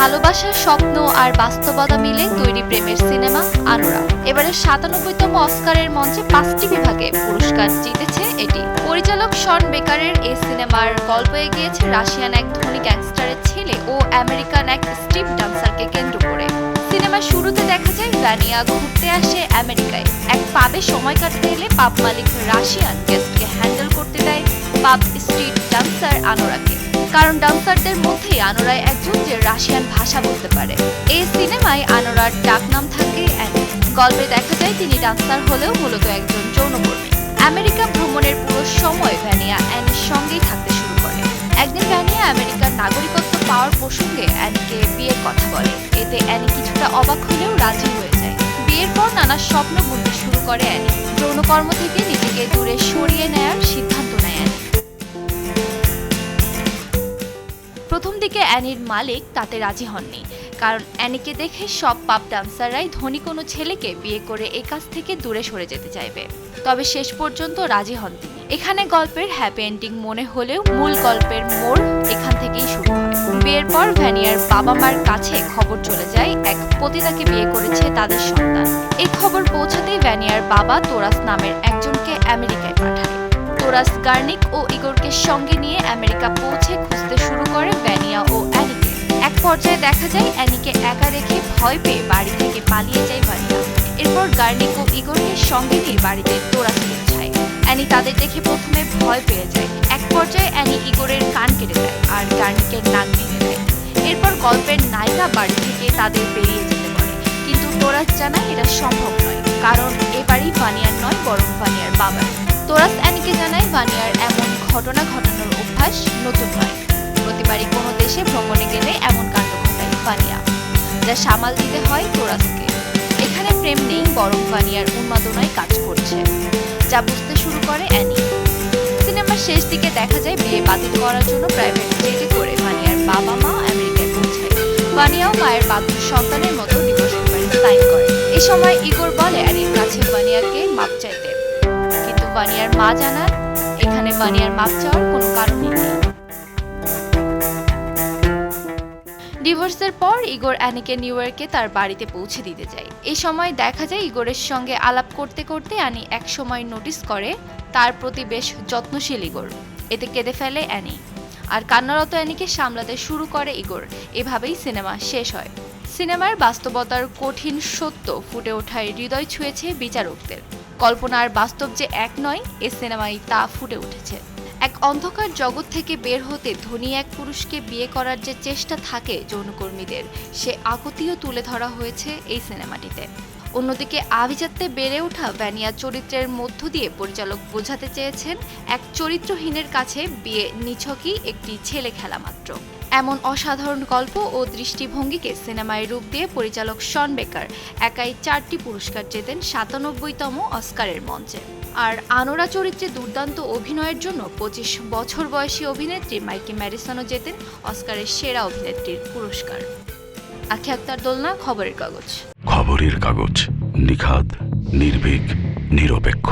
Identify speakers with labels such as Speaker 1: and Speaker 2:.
Speaker 1: ভালোবাসার স্বপ্ন আর বাস্তবতা মিলে তৈরি প্রেমের সিনেমা আনোরা। এবারে সাতানব্বইতম অস্কারের মঞ্চে পাঁচটি বিভাগে পুরস্কার জিতেছে এটি। পরিচালক শন বেকারের এই সিনেমার গল্প এগিয়েছে রাশিয়ান এক ধনী গ্যাংস্টারের ছেলে ও আমেরিকান এক স্ট্রিপ ডান্সারকে কেন্দ্র করে। সিনেমার শুরুতে দেখা যায় ভ্যানিয়া ঘুরতে আসে আমেরিকায়। এক পাবে সময় কাটাতে এলে পাব মালিক রাশিয়ান গেস্টকে হ্যান্ডেল করতে দেয় পাব স্ট্রিট ডান্সার আনোরাকে। কারণ ডান্সারদের মধ্যেই আনোরায় একজন যে রাশিয়ান ভাষা বলতে পারে। এই সিনেমায় আনোরার ডাকনাম থাকে অ্যানি গল্পে দেখা যায় তিনি ডান্সার হলেও মূলত একজন যৌনকর্মী। আমেরিকা ভ্রমণের পুরো সময় ভ্যানিয়া অ্যানির সঙ্গেই থাকতে শুরু করে। একদিন ভ্যানিয়া আমেরিকার নাগরিকত্ব পাওয়ার প্রসঙ্গে অ্যানিকে বিয়ের কথা বলে। এতে অ্যানি কিছুটা অবাক হলেও রাজি হয়ে যায়। বিয়ের পর নানা স্বপ্ন বুনতে শুরু করে অ্যানি। যৌনকর্ম থেকে নিজেকে দূরে সরিয়ে নেয়ার সিদ্ধান্ত অ্যানির মালিক তাতে রাজি হননি। কারণ অ্যানিকে দেখে সব পাপ ডান্সাররাই ধনী কোনো ছেলেকে বিয়ে করে এই কাজ থেকে দূরে সরে যেতে চাইবে। তবে শেষ পর্যন্ত রাজি হন তিনি। এখানে গল্পের হ্যাপি এন্ডিং মনে হলেও মূল গল্পের মোড় এখান থেকেই শুরু বিয়ের পর ভ্যানিয়ার বাবা মার কাছে খবর চলে যায়, এক পতিতাকে বিয়ে করেছে তাদের সন্তান। এই খবর পৌঁছাতেই ভ্যানিয়ার বাবা তোরাস নামের পাঠায় তোরাস গার্নিক ও ইগোরকে সঙ্গে নিয়ে আমেরিকা পৌঁছে খুঁজতে শুরু করে ভ্যানিয়া ও অ্যানিকে এক পর্যায়ে দেখা যায় অ্যানিকে একা রেখে ভয় পেয়ে বাড়ি থেকে পালিয়ে যায় ভ্যানিয়া। এরপর গার্নিক ও ইগোরকে সঙ্গে নিয়ে বাড়িতে তোরাস পৌঁছায় অ্যানি তাদের দেখে প্রথমে ভয় পেয়ে যায়। এক পর্যায়ে অ্যানি ইগোরের কান কেটে দেয় আর গার্নিকের নাক ভেঙে দেয়। এরপর গল্পের নায়িকা বাড়ি থেকে তাদের বেরিয়ে যেতে পারে। কিন্তু তোরাস জানায় এটা সম্ভব নয়। ঘটনা ঘটানোর অভ্যাস নতুন নয় প্রতিবারই কোনো দেশে ভ্রমণে গেলে এমন কাণ্ড ঘটায় ভানিয়া যা সামাল দিতে হয় তোরাসকে এখানে প্রেম নেই, বরং ভানিয়ার উন্মাদনায় কাজ করছে, যা বুঝতে শুরু করে অ্যানি। সিনেমার শেষ দিকে দেখা যায় বিয়ে বাতিল করার জন্য প্রাইভেট জেটে করে ভানিয়ার বাবা মা আমেরিকায় পৌঁছায়। ভানিয়াও মায়ের বাধ্য সন্তানের মতো ডিভোর্স সাইন করে। এ সময় ইগোর বলে, অ্যানির কাছে ভানিয়াকে মাপ চাইতে। কিন্তু ভানিয়ার মা জানান এখানে ভানিয়ার মাপ চাওয়ার কোনো কারণই নেই। ডিভোর্সের পর ইগোর অ্যানিকে নিউ ইয়র্কে তার বাড়িতে পৌঁছে দিতে যায়। এই সময় দেখা যায় ইগোরের সঙ্গে আলাপ করতে করতে অ্যানি এক সময় নোটিস করে তার প্রতি বেশ যত্নশীল ইগোর। এতে কেঁদে ফেলে অ্যানি। আর কান্নারত অ্যানিকে সামলাতে শুরু করে ইগোর। এভাবেই সিনেমা শেষ হয়। সিনেমার বাস্তবতার কঠিন সত্য ফুটে ওঠায় হৃদয় ছুঁয়েছে বিচারকদের। কল্পনা আর বাস্তব যে এক নয়, এ সিনেমায় তা ফুটে উঠেছে। এক অন্ধকার জগৎ থেকে বের হতে ধনী এক পুরুষকে বিয়ে করার যে চেষ্টা থাকে যৌনকর্মীদের, সে আকতিও তুলে ধরা হয়েছে এই সিনেমাটিতে। অন্যদিকে আভিজাত্যে বেড়ে ওঠা ভ্যানিয়া চরিত্রের মধ্য দিয়ে পরিচালক বোঝাতে চেয়েছেন, এক চরিত্রহীনের কাছে বিয়ে নিছকই একটি ছেলে খেলা মাত্র। এমন অসাধারণ গল্প ও দৃষ্টিভঙ্গিকে সিনেমায় রূপ দিয়ে পরিচালক শন বেকার একাই চারটি পুরস্কার জেতেন সাতানব্বইতম অস্কারের মঞ্চে। আর আনোরা চরিত্রে দুর্দান্ত অভিনয়ের জন্য পঁচিশ বছর বয়সী অভিনেত্রী মাইকি ম্যারিসনও জেতেন অস্কারের সেরা অভিনেত্রীর পুরস্কার। আখি আক্তার দোলনা, খবরের কাগজ।
Speaker 2: খবরের কাগজ, নিখাদ, নির্ভীক, নিরপেক্ষ।